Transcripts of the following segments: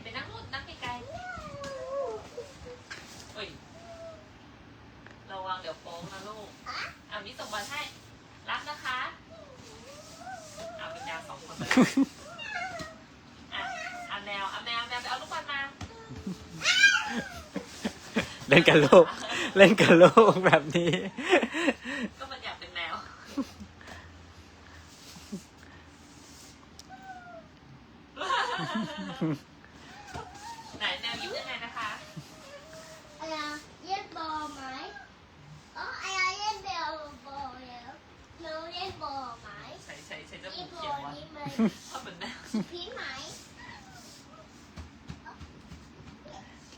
ๆไปนั่งนู่นนั่งไกลๆเฮ้ยระวังเดี๋ยวโป้งนะลูกอะมิส่งบอลให้ รับนะคะเอาเป็นดาวสองคนไปเลยอะเอาแนวเอาแนวแนวไปเอาลูกบอลมา เล่นกับลูกเล่นกับลูกแบบนี้ ก็มันอยากเป็นแมวไหนแนวยิ้มยังไงนะคะ อะไรอะเล่นบอลไหมอ๋ออะไรเล่นบอลบอลแล้วหนูเล่นบอลไหม ใส่ใส่ใส่จ อี มูก บ เขี อ ยว ล วะ นี้มัน ชอบเป็นแมว พินไหม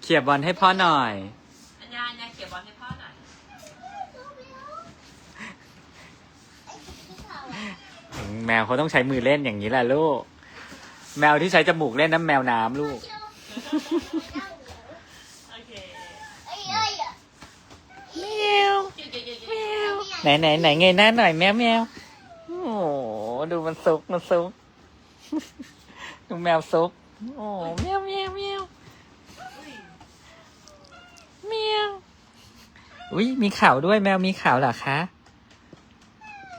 เขี่ยบอลให้พ่อหน่อย อัญญาอัญญาเขียบบอลให้พ่อหน่อยไอ้ที่เขาอะแมวเขาต้องใช้มือเล่นอย่างนี้แหละลูก แมวที่ใช้จมูกเล่นน้ำแมวน้ำลูก โอเคเอ้ยเอ้ยอะแมวเดี๋ยวเดี๋ยวเดี๋ยวเดี๋ยวไหนไหนไหนไงหน้าหน่อยแมวแมวโอ้โหดูมันซุกมันซุกดูแมวซุกโอ้แมวแมวแมว อุ้ย แมวอุ้ยมีข่าวด้วยแมวมีข่าวเหรอคะ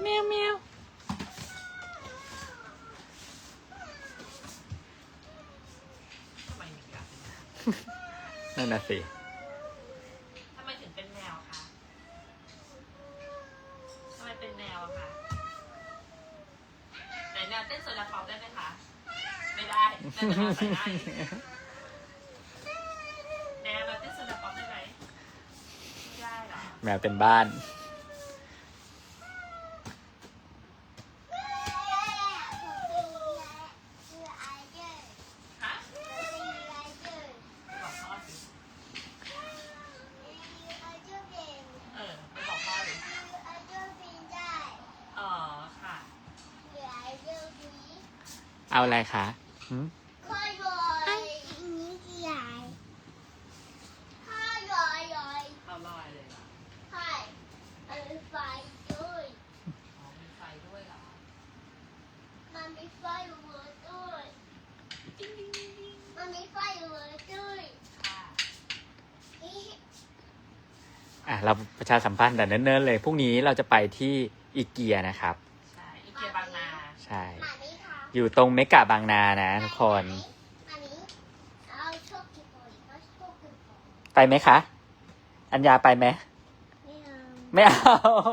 แมวแมวทำไมถึงอยากเป็นแมวนั่นน่ะสิทำไมถึงเป็นแมวคะทำไมเป็นแมวอะคะไหนแนวเต้นโซลาฟอลได้ไหมคะ ไม่ได้น่าจะมาใส่ได้แนวมาเต้นโซลาฟอลได้ไหมไม่ได้เหรอ แมวเต็มบ้าน ฮะบอกพ่อสิเออไปบอกพ่อเลยอ๋อค่ะ เอาอะไรคะหืม เอาลอยเลยเหรออ๋อมีไฟด้วยเหรอ มันมีไฟหัวด้วย ติ๊งติ๊งติ๊งติ๊ง มันมีไฟหัวด้วย ค่ะ อะ เราประชาสัมพันธ์แต่เนิ่นๆเลยพรุ่งนี้เราจะไปที่อีเกียนะครับ ใช่อีเกียบางนาใช่หมานี่ค่ะอยู่ตรงเมกะบางนานะทุกคนอันนี้เอาโชคกี่คนก็โชคกี่คนไปไหมคะ อัญญาไปไหมไม่เอาไม่เอา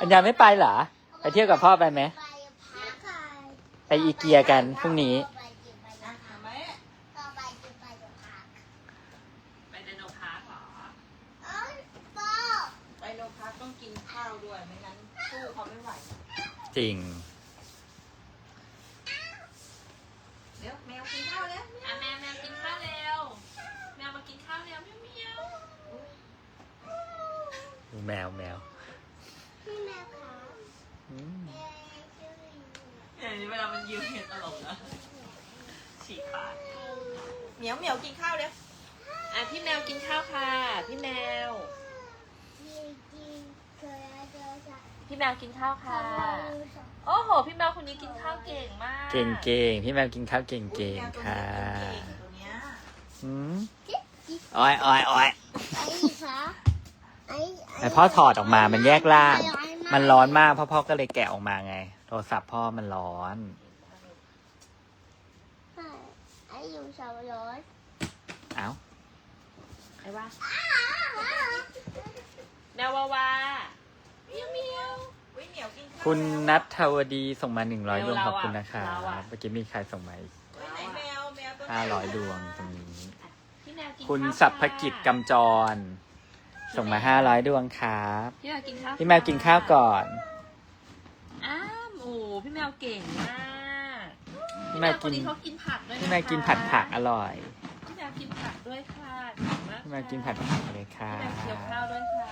อัญญาไม่ไปเหรอ ไปเที่ยวกับพ่อไปไหม ไปพักค่ะไปอีเกียกันพรุ่งนี้ ไปกินไปนะไหมต่อไปกินไปเดี๋ยวพักไปไดโนพาร์คเหรอ เอ้ยพ่อ ไปโรงพัก ต้องกินข้าวด้วยไม่งั้นสู้เขาไม่ไหวจริง เดี๋ยวแมวกินข้าวแล้วอะแมวแมวกินข้าวเร็วแมวมากินข้าวเร็วเมียวเมียวดูแมวแมวพี่แมวขาอืมเอ้ยชื่ออยู่อย่างนี้เวลามันยิ้มเห็นตลกนะฉีกปากเหมียวเหมียวกินข้าวแล้วอะพี่แมวกินข้าวค่ะ พี่แมว มีจริงเคยเจอสัตว์ พี่แมวกินข้าวค่ะ โอ้โห พี่แมวคนนี้กินข้าวเก่งมากเก่งเก่งพี่แมวกินข้าวเก่งเก่งแมวตัวค่ะนี้กินเก่งตัวเนี้ยอืมอ้อยอ้อยอ้อยไอ้คะไอ้แต่พ่อถอดออกมา มันแยกล่าง มันร้อนมากพ่อพ่อก็เลยแกะออกมาไง โทรศัพท์พ่อมันร้อนไอ้อยู่สองร้อยเอ้าไอ้ว่าแมววาวา คุณแล้วนัทวดีส่งมาหนึ่งร้อยแมดววงเราขอบคุณอะนะคะเราอะเมื่อกี้มีใครส่งมาอีกเฮ้ยไหนแมวแมวตัวห้าร้อยดวงตรงนี้พี่แมวกินคุณข้าวสัพพกิจกำจร ส่งมาห้าร้อยดวงครับพี่แมวกินข้าวพี่แมวกินข้าวก่อนอ้าวโอ้พี่แมวเก่งมากพี่แมวคกินนนี้เขากินผักด้วยะคะพี่แมวกินผัดผักอร่อยพี่แมวกินผักด้วยค่ะเก่งมากพี่แมวกินผัดผักเลยค่ะ พี่แมวเคี้ยวข้าวด้วยค่ะ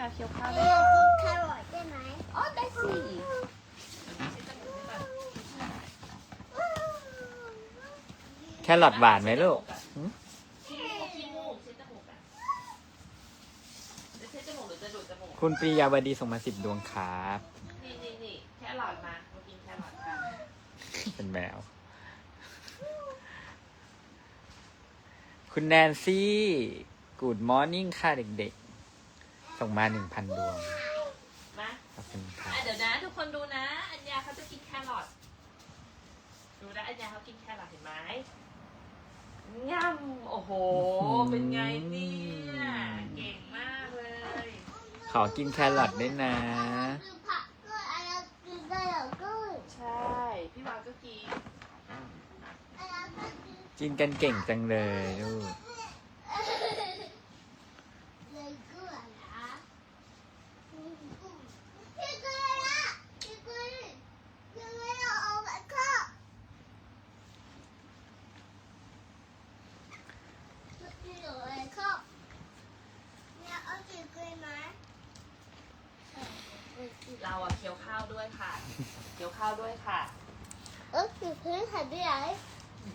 พี่แมวเคี้ยวข้าวเอด้วยอค่ะกินแครอทได้ไหมอ๋อได้สิแค่หลอดหวานไหมลูกขี้มูกขี้มูกเช็ดจมูกอะจะเช็ดจมูกหรือจะดูดจมูกคุณปริยาวดีส่งมาสิบดวงครับนี่นี่นี่แค่หลอดมามากินแค่หลอดค่ะเป็นแมว คุณแนนซี่ กูดมอร์นิ่งค่ะเด็กๆ ส่งมาหนึ่งพันดวง มาขอบคุณครัอะบเดี๋ยวนะ ทุกคนดูนะ อัญญาเขาจะกินแครอทดูนะอัญญาเขากินแครอทเห็นไหมง่ำโอ้โห เป็นไงเนี่ยเก่งมากเลยขอกินแครอทด้วยนะ คือผักก็อะไรคือได้หรอก็ใช่พี่วาก็กิน อะไรก็คือกินกันเก่งจังเลยลูก เลยก็นะพี่กุยละพี่กุยพี่กุยเอาไปข้าวพี่เอาไปข้าวเนี่ยเอาพี่กุยไหม เราอะเคี้ยวข้าวด้วยค่ะ เคี้ยวข้าวด้วยค่ะ เออพี่กุยหายไปไหน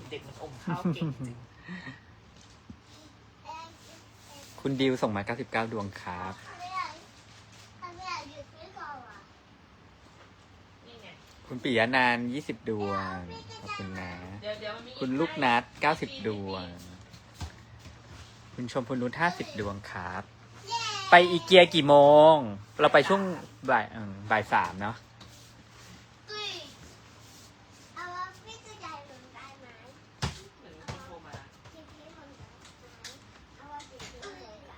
เด็กมันอมข้าวเก่งจริง คุณดิวส่งมา 99 ดวงครับหายไปไหนหายไปไหนอยู่ที่ก่อนอะนี่ไงคุณปิยะนาน20 ดวง ขอบคุณนะ เดี๋ยวเดี๋ยวมันมีอีคุณลูกนัด 90 ดวง คุณชมพูนุช50 ดวงครับ ไปอีเกียกี่โมง เราไปช่วงบ่ายเอิ่มบ่ายสามเนาะ กุยเอาว่าพี่จะใจหนุนได้ไหม เหมือนมีคนโทรมา พี่พี่หนุนได้ไหมเอาว่าพี่พี่หนุนได้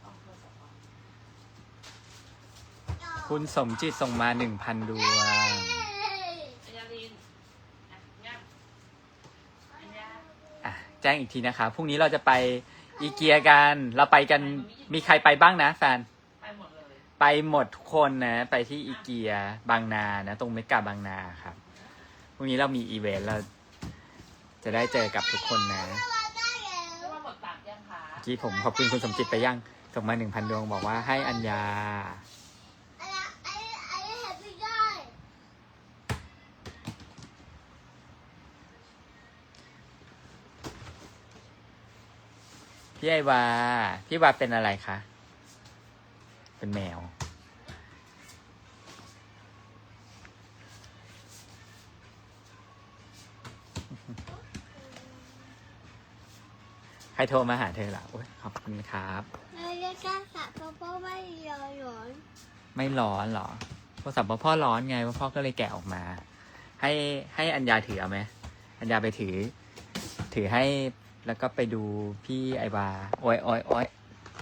เอาโทรศัพท์มา คุณสมจิตส่งมา1,000ดวงอันอะง่ำอัญญาอะ แจ้งอีกทีนะคะ พรุ่งนี้เราจะไปอีเกียกัน เราไปกัน มีใครไปบ้างนะแฟนไปหมดเลยไปหมดทุกคนนะ ไปที่อีเกียบางนานะ ตรงเมกาบางนาครับ พรุ่งนี้เรามีอีเวนต์เราจะได้เจอกับทุกคนนะเมื่อกี้ผมขอบคุณคุณสมจิตไปยังส่งมาหนึ่งพันดวงบอกว่าให้อัญญา พี่ไอวา พี่วาเป็นอะไรคะ เป็นแมว ใครโทรมาหาเธอล่ะโอ้ยขอบคุณครับไม่ร้อนเหรอโทรศัพท์พ่อร้อนไงพ่อก็เลยแกะออกมา ให้ให้อัญญาถือเอาไหมอัญญาไปถือ ถือให้ แล้วก็ไปดูพี่ไอวาโอ้ยโอ้ยโอ้ย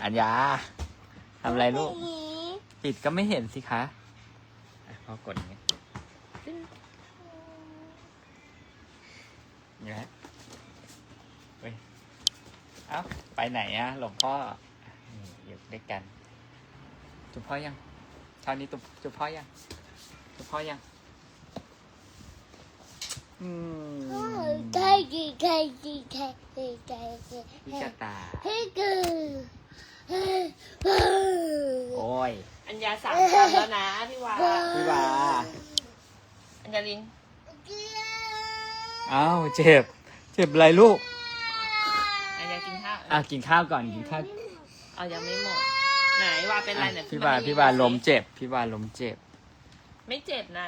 อัญญาทำอะไรลูก ปิดก็ไม่เห็นสิคะอะพ่อกดอย่างนี้อย่างนี้เฮ้ย เอ้า ไปไหนอะหลวงพ่ออะนี่อยู่ด้วยกัน จุ๊บพ่อยังเช้านี้จุ๊บจุ๊บพ่อยังจุ๊บพ่อยัง อืมพี่กระตายโอ้ย อัญญาสามคำแล้วนะพี่วาพี่วาอัญญาลินอ้าวเจ็บ เจ็บอะไรลูก อัญญากินข้าวอะกินข้าวก่อนกินข้าวเอายังไม่หมด ไหนวาเป็นไรเนี่ยพี่วาพี่วาล้มเจ็บ พี่วาล้มเจ็บ ไม่เจ็บนะ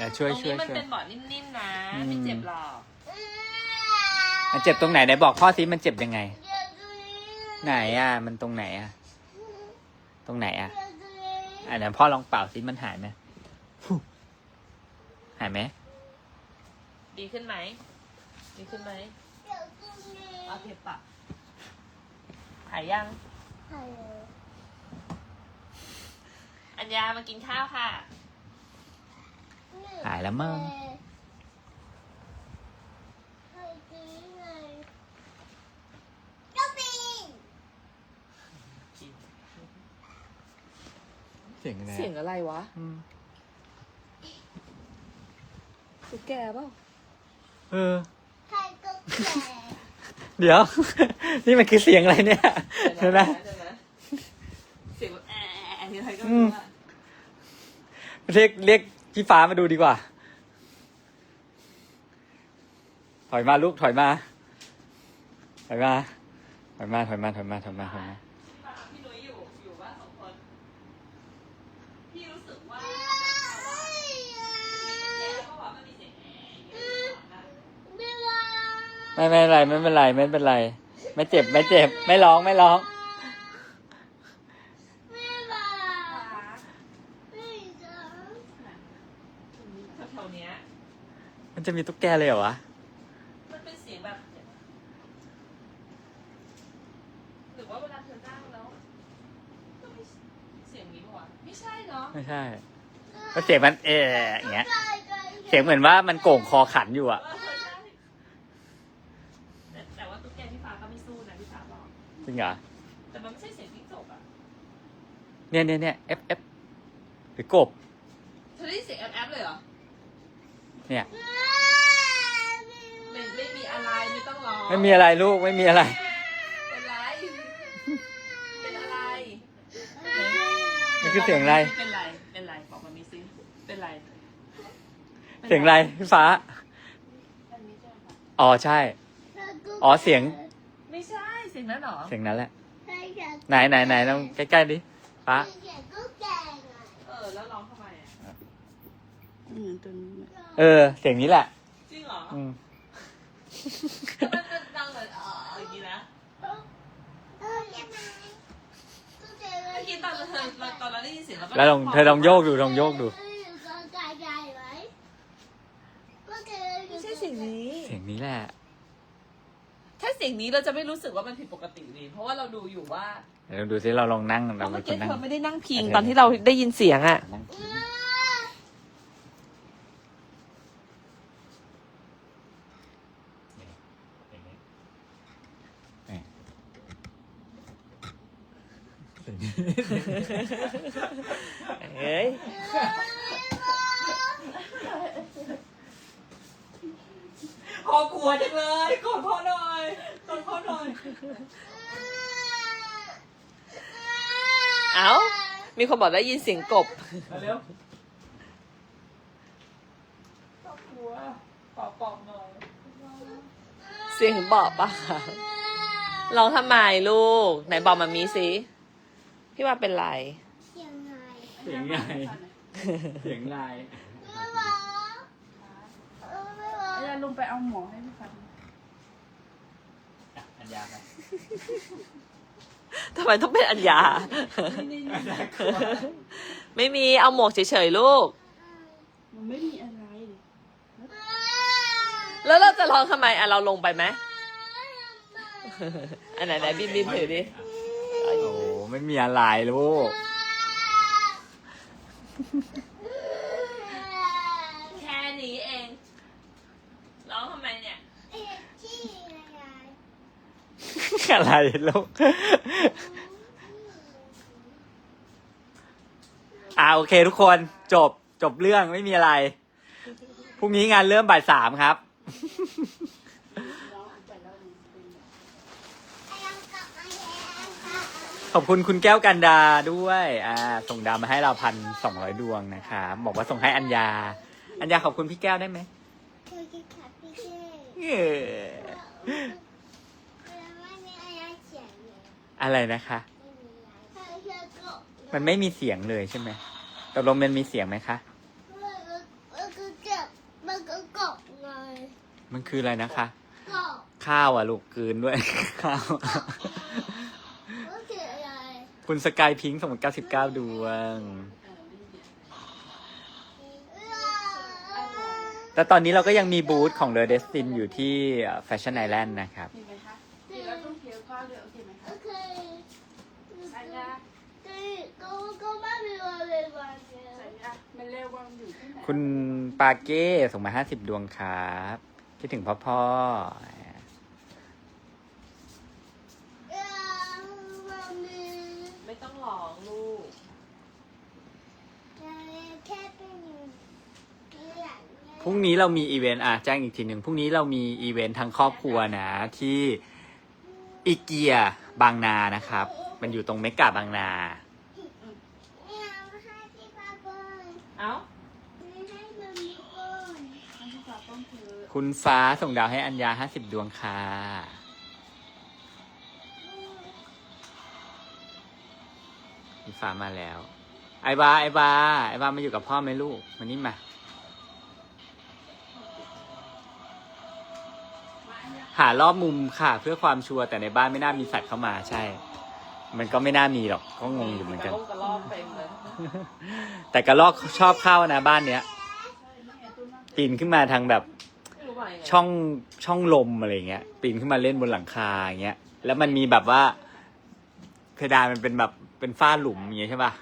แต่ช่วยตรงช่วยนี้มันช่วยเป็นเบาะนิ่มๆนะอืมไม่เจ็บหรอก มันเจ็บตรงไหนไหนบอกพ่อสิมันเจ็บยังไง ไหนอะ มันตรงไหนอะ ตรงไหนอะอะเดี๋ยวพ่อลองเป่าสิมันหายไหมฟู่หายไหมดีขึ้นไหม ดีขึ้นไหมเอาเทปปะหายยัง อัญญามากินข้าวค่ะ หายแล้วมั้งเสียงอะไรเสียงอะไรวะอืมตุ๊กแกเปล่าเออเดี๋ยว นี่มันคือเสียงอะไรเนี่ยเดี๋ยวนะเดี๋ยวนะเสียงแบบแอะอะไรก็อืไม่มรู้อะเรียกเรียก พี่ฟ้ามาดูดีกว่า ถอยมาลูกถอยมา ถอยมา ถอยมา ถอยมา ถอยมา ถอยมาถอยมาไม่ไม่เป็นไรไม่เป็นไรไม่เป็นไร ไม่เจ็บไม่เจ็บ ไม่ร้องไม่ร้อง จะมีตุ๊กแกเลยเหรอวะ มันเป็นเสียงแบบหรือว่าเวลาเธอนั่งแล้วก็ไม่เสียงนี้ปะวะไม่ใช่เนาะไม่ใช่ก็เสียงมันเอะอย่างเงี้ยใกล้ใกล้เสียงเหมือนว่ามันโก่งคอขันอยู่อะเออใช่แต่แต่ว่าตุ๊กแกพี่ฟ้าก็ไม่สู้นะพี่ฟ้าบอก จริงเหรอ แต่มันไม่ใช่เสียงจิ้งจกอะเนี่ยเนี่ยเนี่ย F F หรือกบ เธอได้ยินเสียงแอบแอบเลยเหรอ เนี่ย ไม่ไม่มีอะไร ไม่ต้องร้องไม่มีอะไรลูกไม่มีอะไร เป็นไร เป็นอะไร นี่คือเสียงอะไร เป็นไร เป็นไร บอกมามีซิ เป็นไรเสียงอะไรพี่ฟ้า อ๋อใช่ อ๋อเสียง ไม่ใช่เสียงนั้นเหรอ เสียงนั้นแหละใช่ค่ะไหนไหนไหนต้องใกล้ๆดิ ฟ้าเสียงก็แกงอะเออ แล้วร้องทำไมอะอืมตัวนี้เออ เสียงนี้แหละ จริงเหรอ อืม มันมันดังเลยอ๋ออย่างนี้นะเออยังไงก็เจอเมื่อกี้ตอนเราเธอตอนเราได้ยินเสียงเราก็แล้วลองเธอลองโยกดูลองโยกดูเอออยู่ตอนไกลๆไหมก็เจออยู่ไม่ใช่เสียงนี้ เสียงนี้แหละ ถ้าเสียงนี้เราจะไม่รู้สึกว่ามันผิดปกติดีเพราะว่าเราดูอยู่ว่าเดี๋ยวดูซิเราลองนั่งเพเราราะเป็เมื่นอคกี้นนั่ง เธอไม่ได้นั่งพิงเออตอนที่เราได้ยินเสียงอะนั่ง เออ เอ้ยพอกลัวจังเลยกอดพ่อหน่อยกอดพ่อหน่อย เอ้า มีคนบอกได้ยินเสียงกบ มาเร็วกลัวปอบปอบหน่อยเเสียงบอกปะร้องทำไมลูก ไหนบอกมามีสิ พี่ว่าเป็นไรสียงไงเสียงไงเสียงลายไม่บอกเออไม่บอกอาจารย์ลงไปเอาหมอให้พี่ฟันอันยาไปทำไมต้องเป็นอัญญา นี่นี่นี่ไม่มีเอาหมวกเฉยๆลูก มันไม่มีอะไรเลยแล้วเราจะร้องทำไมอะเราลงไปไหมอันไหนไหนบินบินถือดิ โอ้โห ไม่มีอะไรลูก แค่นี้เอง ร้องทำไมเนี่ยเอ๊ะที่อะไรอะไรลูก อ่าโอเคทุกคนจบจบเรื่องไม่มีอะไร พรุ่งนี้งานเริ่มบ่ายสามครับ น้องไปแล้วนี่เป็นแบบ ไอ้ยังกลับมาแล้วค่ะ ขอบคุณคุณแก้วกันดาด้วย อ่า ส่งดาวมาให้เราพันสองร้อยดวงนะครับ บอกว่าส่งให้อัญญา อัญญาขอบคุณพี่แก้วได้ไหมเธอจะขับพี่เจ้เออไม่มีอะไรเขียนเลยอะไรนะคะ ไม่มีอะไรเธอเธอก็มันไม่มีเสียงเลยใช่ไหมตกลงมันมีเสียงไหมคะ มันก็เจ็บมันก็กบไงมันคืออะไรนะคะ กบข้าวอะลูกกลืนด้วย ข้าวก็คืออะไร คุณสกายพิงค์ส่งเก้าสิบเก้าดวง แต่ตอนนี้เราก็ยังมีบูธของ The Destin อยู่ที่แฟชั่นไอแลนด์นะครับเห็นไหมคะกินแล้วต้องเคี้ยวข้าวด้วยโอเคไหมคะโอเคสัญญาก็ก็ไม่มีอะไรมาเนี่ยสัญญามันเร็ววางอยู่ที่ไหน คุณปาเก้ส่งมาห้าสิบดวงครับ คิดถึงพ่อพ่ออมันมี ไม่ต้องร้องลูก แค่เป็นอย่างพรุ่งนี้เรามีอีเวนต์อะแจ้งอีกทีหนึ่งพรุ่งนี้เรามีอีเวนต์ทางครอบครัวนะ ที่อีเกียบางนานะครับ มันอยู่ตรงเมกาบางนาเนี่ยมาให้ที่ป้าบอยเอ้าไม่ให้มันมีคนให้พี่ฟ้าต้องเธอคุณฟ้าส่งดาวให้อัญญาห้าสิบดวงค่ะ คุณฟ้ามาแล้ว ไอบาไอบาไอบามาอยู่กับพ่อไหมลูกมานี่มามาอันเนี้ยหารอบมุมค่ะ เพื่อความชัวร์แต่ในบ้านไม่น่ามีสัตว์เข้ามาใช่ มันก็ไม่น่ามีหรอกก็งงอยู่เหมือนกัน กระโลกกระลอกเต็มเลยแต่กระรอกชอบเข้านะบ้านเนี้ยปีนขึ้นมาทางแบบไม่รู้ว่ายังไงช่องช่องลมอะไรเงี้ยปีนขึ้นมาเล่นบนหลังคาอย่างเงี้ยแล้วมันมีแบบว่าเพดานมันเป็นแบบ เป็นฝ้าหลุมอย่างเงี้ยใช่ป่ะ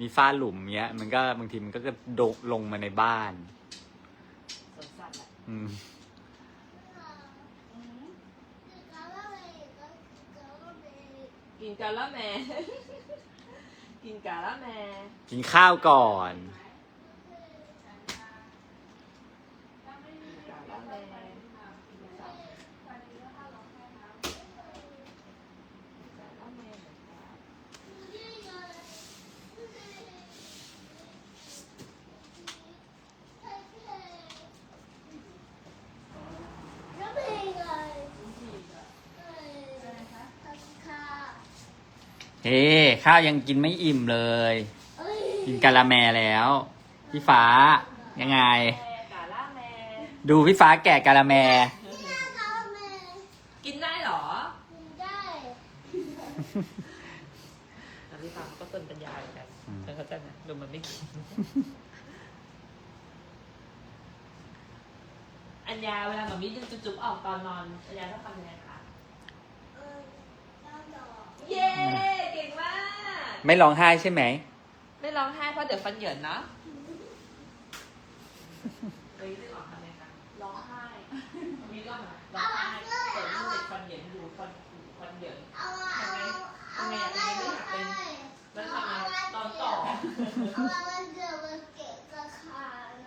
มีฝ้าหลุมเงี้ย มันก็บางทีมันก็จะโดดลงมาในบ้าน สวนสัตว์แหละอืม กินกาละแม กินกาละแม กินข้าวก่อน กาละแมกาละแมเหมือนกัน เฮ้ข้าวยังกินไม่อิ่มเลย กินกะละแมแล้ว พี่ฟ้ายังไงแมกาละแมดูพี่ฟ้าแกะกะละแม กินได้เหรอแต่พี่ฟ้าเขาก็เตือนปัญญาเหมือนกันอืมฉันเข้าใจนะดูมันไม่กิน อัญญาเวลาแบบมีดึงจุ๊บๆออกตอนนอน อัญญาต้องทำยังไงคะ เย้ เก่งมาก ไม่ร้องไห้ใช่ไหม ไม่ร้องไห้เพราะเดี๋ยวฟันเหยินเนาะเฮ้ยไม่ร้องทำไงคะร้องไห้มีก็มาร้องไห้เปิดรูปเด็กฟันเหยินดูฟันฟันเหยินแล้วทำไงตอนต่อ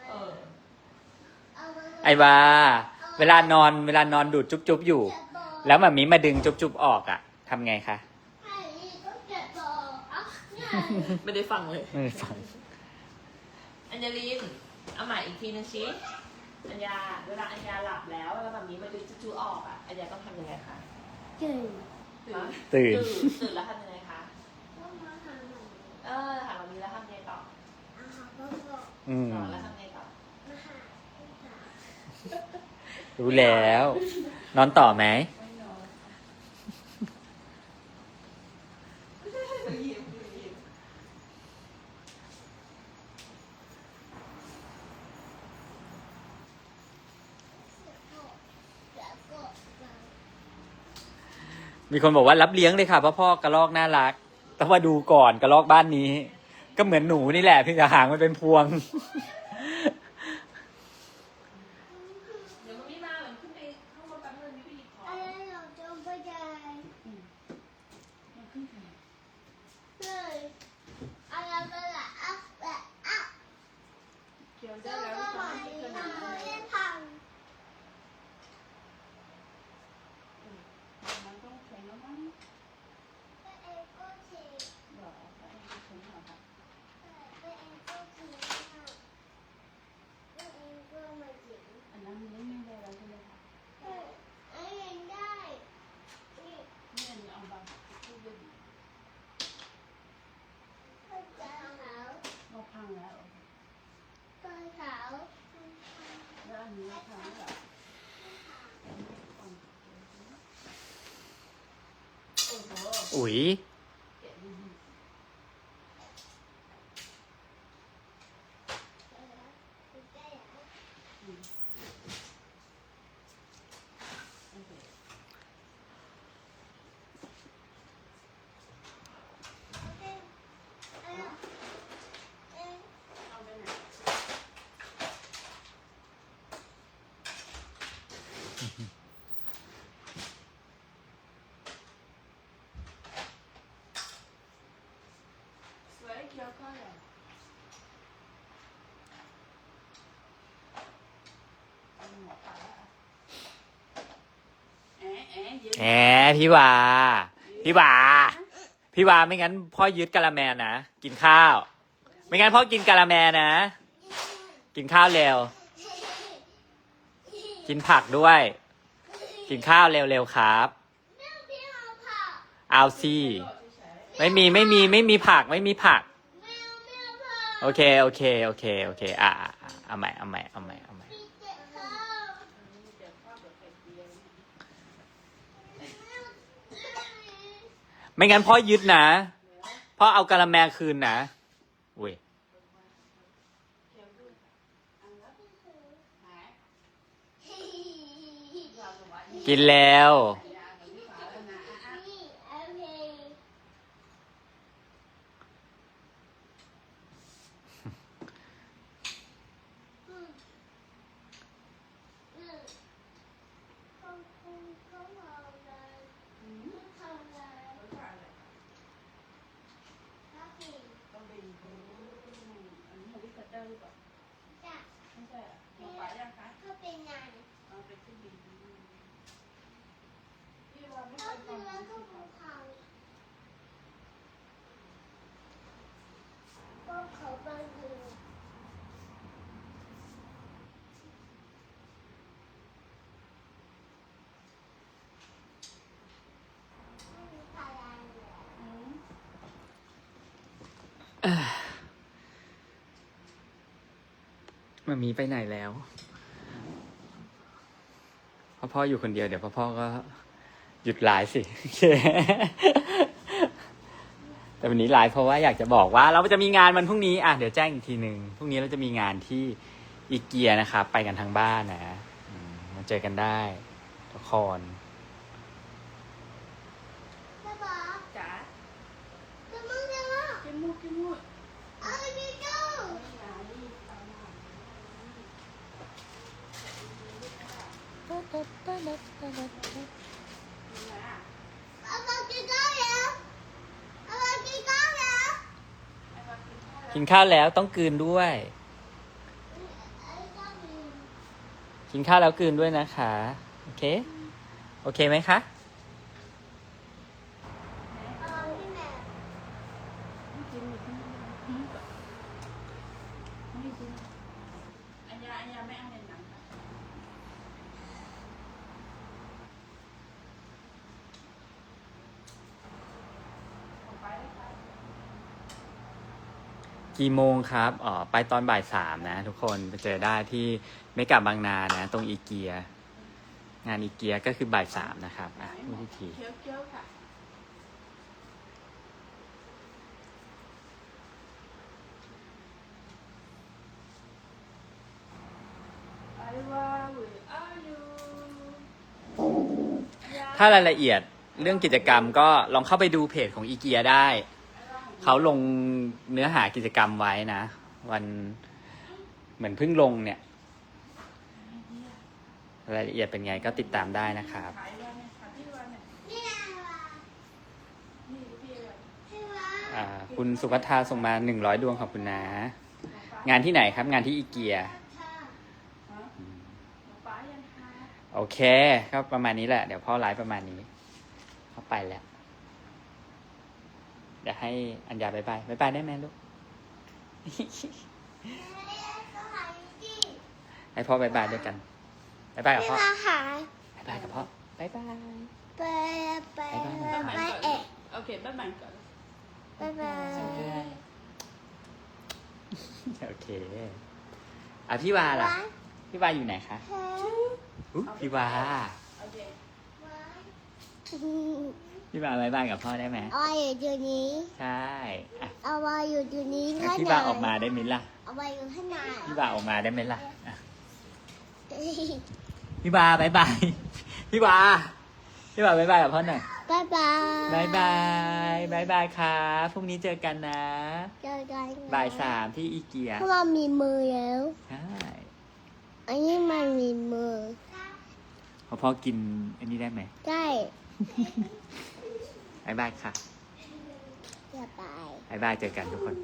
เออไอ้บาเวลานอนเวลานอนดูดจุ๊บๆอยู่ แล้วมามีมาดึงจุ๊บๆออกอะทำไงคะ ไม่ได้ฟังเลย ไม่ได้ฟัง อัญญาลิน เอาใหม่อีกทีนึงชี้อัญญา เวลาอัญญาหลับแล้วแล้วแบบนี้มาดึงจูๆออกอะ อัญญาต้องทำยังไงคะตื่นตื่น ตื่นแล้วทำยังไงคะเออถามแบบนี้แล้วทำยังไงต่ออืม นอนแล้วทำยังไงต่อรู้แล้ว นอนต่อไหม มีคนบอกว่ารับเลี้ยงเลยค่ะเพราะพ่อกระลอกน่ารักต้องมาดูก่อนกระลอกบ้านนี้ ก็เหมือนหนูนี่แหละเพียงแต่หางมันเป็นพวง เดี๋ยวมันไม่มาเหมือนขึ้นไปข้างบนแป๊บนึงมีไปหยิบของ เคี้ยวได้แล้วจะไม่ให้ขนาดนั้นมันต้องแข็งแล้วมั้งบอกว่าเองแข็งเหรอคะอันนั้นมันไม่ได้แล้วใช่ไหมคะนี่อันนี้เอาบางพูดด้วยว่าพังแล้ว แล้วอันนี้พังแล้ว โอุ๋ย เอาไปไหน สวยเกี่ยวข้าวเหรอเอาหมอปลา แอะแอะเยอะแหมพี่วา พี่วา พี่วาไม่งั้นพ่อยึดกะละแมนะกินข้าว ไม่งั้นพ่อกินกะละแมนะ กินข้าวเร็ว กินผักด้วย กินข้าวเร็วๆครับ เอาสิไม่มีไม่มีไม่มีผักไม่มีผัก โอเคโอเคโอเคโอเค อะอะอะเอาใหม่เอาใหม่เอาใหม่เอาใหม่ เดี๋ยวข้าวเดี๋ยวไข่เจียว ไม่งั้นพ่อยึดนะ พ่อเอากะละแมคืนนะอุ้ยกินแล้ว นี่โอเคอืมอืมเขาเขาเขาเอาเลยเขาทำเลยถ้าผิด ต้องเป็นอันนี้ฮลิคอปเตอร์หรือเปล่า จะ ไม่ใช่อะหมอปลายังคะ เขาเป็นงาน เอาไปขึ้นบินพี่ว่าไม่ เขา เคย เป็น ทำ แล้วก็ภูเขาก็เขาบางทีไม่มีพลังเลย อืม มามีไปไหนแล้วพ่อพ่ออยู่คนเดียวเดี๋ยวพ่อพ่อก็หยุดไลฟ์สิ แต่วันนี้ไลฟ์เพราะว่าอยากจะบอกว่า เราจะมีงานวันพรุ่งนี้อะเดี๋ยวแจ้งอีกทีหนึ่งพรุ่งนี้เราจะมีงานที่อีเกียนะครับ ไปกันทางบ้านนะมาเจอกันได้ทุกคน จะบอก จ๋า จะมึงจะว่า กินมูกกินมูก เอาไปดู จ๋ารีบเอามา เอาไป กินข้าวแล้วเอาไปกินข้าวแล้วต้องกลืนด้วย กินข้าวแล้วกลืนด้วยนะคะ โอเค โอเคไหมคะ เอาที่แม่ ไม่กินหมดไม่กินไม่กินอันยาอันยาไม่เอาในหนังค่ะออกไปแล้วค่ะ กี่โมงครับอ๋อไปตอนบ่ายสามนะ ทุกคนไปเจอได้ที่เมกะบางนานะ ตรงอีเกีย งานอีเกียก็คือบ่ายสามนะครับอะพูดอีกทีเคี้ยวเคี้ยวค่ะไอ้ว่าหรืออายุถ้ารายละเอียดเรื่องกิจกรรมก็ลองเข้าไปดูเพจของอีเกียได้ เขาลงเนื้อหากิจกรรมไว้นะ วันเหมือนเพิ่งลงเนี่ยรายละเอียดเป็นไงก็ติดตามได้นะครับ คุณสุภัทาส่งมาหนึ่งร้อยดวงขอบคุณนะ งานที่ไหนครับ งานที่อีเกีย โอเค ก็ประมาณนี้แหละ เดี๋ยวพ่อไลฟ์ประมาณนี้ เข้าไปแล้ว เดี๋ยวให้อัญญาบายบายบายบายได้ไหมลูกเขาหายจริงให้พ่อบายบายด้วยกันบายบายกับที่พ่อมาหายบายบายกับพ่อบายบายไปไปบ๊ายบายไปเอ๊ะโอเคบ๊ายบายก่อนบายบายโอเคอะพี่วาล่ะ พี่วาอยู่ไหนคะเฮ้ยอุ๊ยพี่วาโอเค พี่วาบายบายกับพ่อได้ไหมเอาอยู่ตรงนี้ใช่อะเอาไว้อยู่ตรงนี้งั้นข้างพี่ในวาออกมาได้ไหมล่ะเอาไว้อยู่ข้างในพี่วาออกมาได้ไหมล่ะอะพี่วาบายบายพี่วาพี่วาบายบายกับพ่อหน่อยบายบายบายบายบายบายครับพรุ่งนี้เจอกันนะเจอกันนะบ่ายสามที่อีเกียเพราะว่ามีมือแล้ว ใช่อันนี้มันมีมือพอพ่อกินอันนี้ได้ไหมใช่ บายบายค่ะ อย่าไปบายบายเจอกันทุกคน